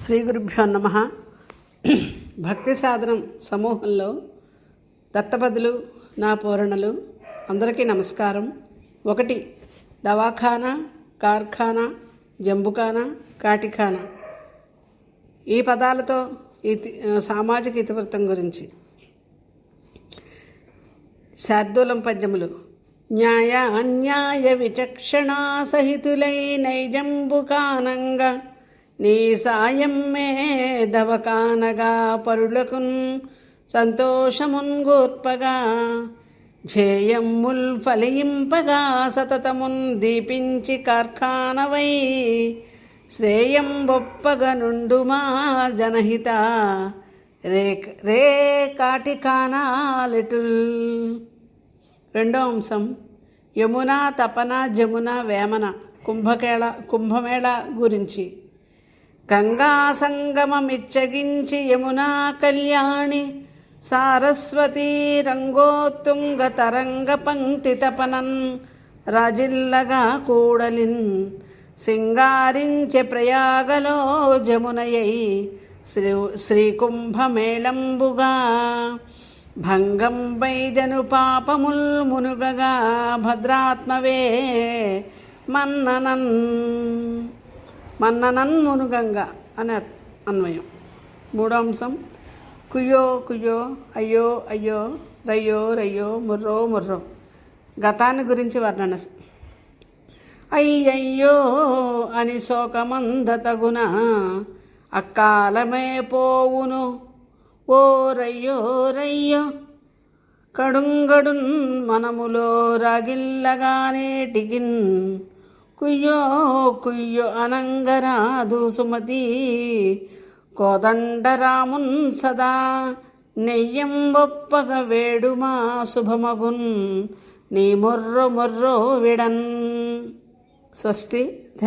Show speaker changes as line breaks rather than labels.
శ్రీ గురుభ్యో నమ. భక్తి సాధనం సమూహంలో దత్తపదులు నా పూరణలు అందరికీ నమస్కారం. ఒకటి దవాఖానా కార్ఖానా జంబుఖానా కాటిఖానా. ఈ పదాలతో ఇతి సామాజిక ఇతివృత్తం గురించి. శార్దూలం పద్యములు. న్యాయ అన్యాయ విచక్షణా సహితులై నైజంబుకానంగా నీ సాయం మే దవకానగా పరులకున్ సంతోషమున్ గోర్పగా ధ్యేయముల్ ఫలింపగా సతతమున్ దీపించి కార్ఖానవై శ్రేయం బొప్పగ నుండుమా జనహిత రే రే కాటికానాలిటుల్ రెండో అంశం యమున తపన జమున వేమన కుంభకేళ కుంభమేళ గురించి. గంగా సంగమమిచ్చగించి యమునా కళ్యాణి సారస్వతీ రంగోత్తుంగ తరంగ పంక్తి తపనన్ రాజిల్లగా కూడలిన్ సింగారించె ప్రయాగలో జమునయై శ్రీ శ్రీకుంభమేళంబుగా భంగం వైజను పాపముల్ మునుగగా భద్రాత్మవే మన్ననన్. మన్ననన్ మునుగంగ అనే అన్వయం. మూడో అంశం కుయ్యో కుయ్యో అయ్యో అయ్యో రయ్యో రయ్యో ముర్రో ముర్రో. గతాన్ని గురించి వర్ణన అయ్యయ్యో అని శోకమందతగున అక్కాలమే పోవును. ఓ రయ్యో రయ్యో కడుంగడున్ మనములో రాగిల్లగానేటిగిన్ కుయ్యో కుయ్యో అనంగరాదు సుమతి. కోదండరామున్ సదా నెయ్యంబొప్పగ వేడుమా శుభమగున్. నీ మొర్రో మొర్రో విడన్. స్వస్తి.